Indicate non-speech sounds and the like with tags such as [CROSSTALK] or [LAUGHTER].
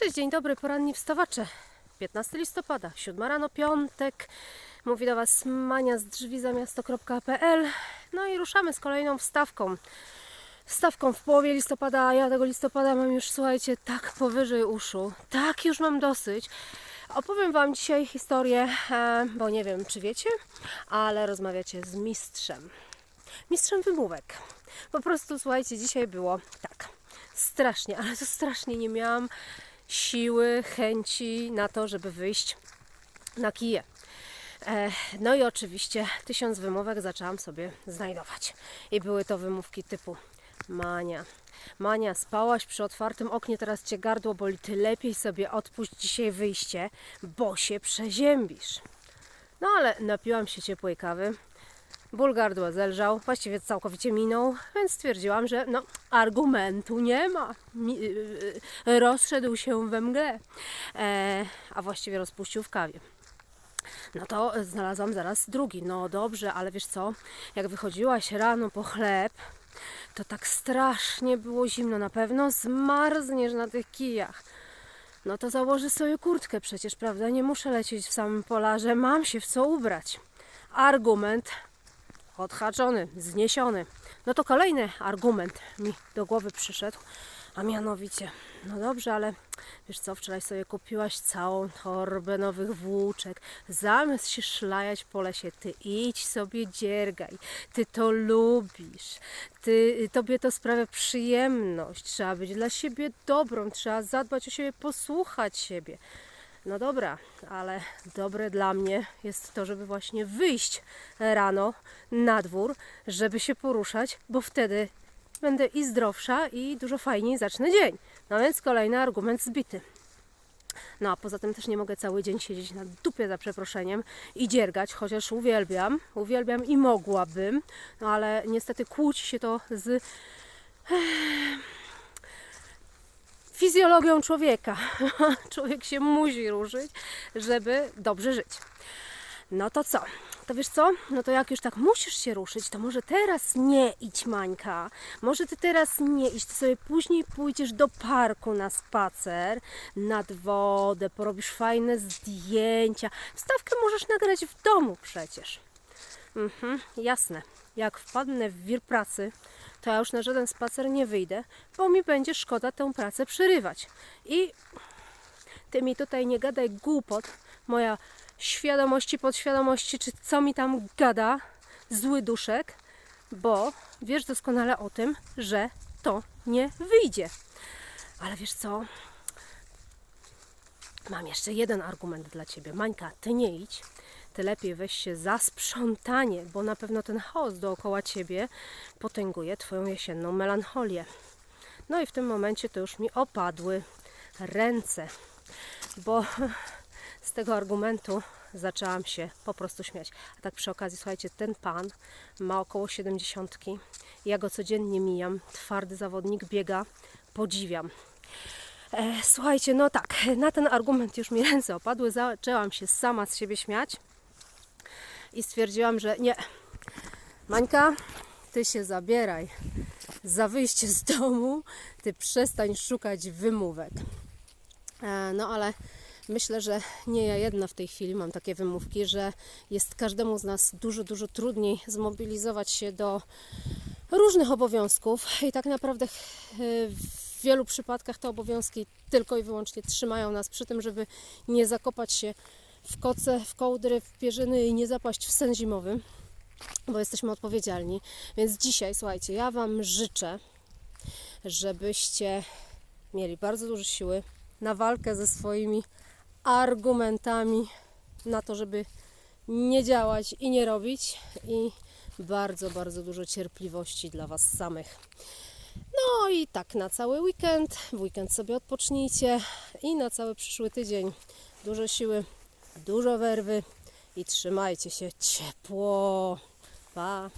Cześć, dzień dobry, poranni wstawacze. 15 listopada, 7 rano, piątek. Mówi do Was Mania z drzwi za miasto.pl. No i ruszamy z kolejną wstawką. Wstawką w połowie listopada, a ja tego listopada mam już, słuchajcie, tak powyżej uszu. Tak już mam dosyć. Opowiem Wam dzisiaj historię, e, bo nie wiem, czy wiecie, ale rozmawiacie z mistrzem. Mistrzem wymówek. Po prostu, słuchajcie, dzisiaj było tak. Strasznie, ale to strasznie nie miałam siły, chęci na to, żeby wyjść na kije. E, No i oczywiście tysiąc wymówek zaczęłam sobie znajdować. I były to wymówki typu Mania. Mania, spałaś przy otwartym oknie, teraz cię gardło boli, ty lepiej sobie odpuść dzisiaj wyjście, bo się przeziębisz. No ale napiłam się ciepłej kawy, ból gardła zelżał, właściwie całkowicie minął, więc stwierdziłam, że no, argumentu nie ma. Mi, yy, yy, rozszedł się we mgle, e, a właściwie rozpuścił w kawie. No to znalazłam zaraz drugi. No dobrze, ale wiesz co? Jak wychodziłaś rano po chleb, to tak strasznie było zimno. Na pewno zmarzniesz na tych kijach. No to założę sobie kurtkę przecież, prawda? Nie muszę lecieć w samym polarze. Mam się w co ubrać. Argument odhaczony, zniesiony. No to kolejny argument mi do głowy przyszedł, a mianowicie, no dobrze, ale wiesz co, wczoraj sobie kupiłaś całą torbę nowych włóczek, zamiast się szlajać po lesie, ty idź sobie dziergaj, ty to lubisz, ty, tobie to sprawia przyjemność, trzeba być dla siebie dobrą, trzeba zadbać o siebie, posłuchać siebie. No dobra, ale dobre dla mnie jest to, żeby właśnie wyjść rano na dwór, żeby się poruszać, bo wtedy będę i zdrowsza i dużo fajniej zacznę dzień. No więc kolejny argument zbity. No a poza tym też nie mogę cały dzień siedzieć na dupie za przeproszeniem i dziergać, chociaż uwielbiam, uwielbiam i mogłabym, no ale niestety kłóci się to z fizjologią człowieka. [LAUGHS] Człowiek się musi ruszyć, żeby dobrze żyć. No to co? To wiesz co? No to jak już tak musisz się ruszyć, to może teraz nie idź, Mańka. Może ty teraz nie idź, ty sobie później pójdziesz do parku na spacer, nad wodę, porobisz fajne zdjęcia. Wstawkę możesz nagrać w domu przecież. Mhm, jasne. Jak wpadnę w wir pracy, to ja już na żaden spacer nie wyjdę, bo mi będzie szkoda tę pracę przerywać. I ty mi tutaj nie gadaj głupot, moja świadomości, podświadomości, czy co mi tam gada, zły duszek, bo wiesz doskonale o tym, że to nie wyjdzie. Ale wiesz co? Mam jeszcze jeden argument dla ciebie. Mańka, ty nie idź. Ty lepiej weź się za sprzątanie, bo na pewno ten chaos dookoła ciebie potęguje twoją jesienną melancholię. No i w tym momencie to już mi opadły ręce, bo z tego argumentu zaczęłam się po prostu śmiać. A tak przy okazji, słuchajcie, ten pan ma około 70. Ja go codziennie mijam. Twardy zawodnik biega, podziwiam. E, słuchajcie, no tak, na ten argument już mi ręce opadły. Zaczęłam się sama z siebie śmiać i stwierdziłam, że nie. Mańka, ty się zabieraj za wyjście z domu, ty przestań szukać wymówek. E, no ale myślę, że nie ja jedna w tej chwili mam takie wymówki, że jest każdemu z nas dużo, dużo trudniej zmobilizować się do różnych obowiązków i tak naprawdę e, w wielu przypadkach te obowiązki tylko i wyłącznie trzymają nas przy tym, żeby nie zakopać się w koce, w kołdry, w pierzyny i nie zapaść w sen zimowy, bo jesteśmy odpowiedzialni. Więc dzisiaj, słuchajcie, ja Wam życzę, żebyście mieli bardzo dużo siły na walkę ze swoimi argumentami, na to, żeby nie działać i nie robić i bardzo, bardzo dużo cierpliwości dla Was samych. No i tak na cały weekend. W weekend sobie odpocznijcie i na cały przyszły tydzień dużo siły, dużo werwy i trzymajcie się ciepło. Pa!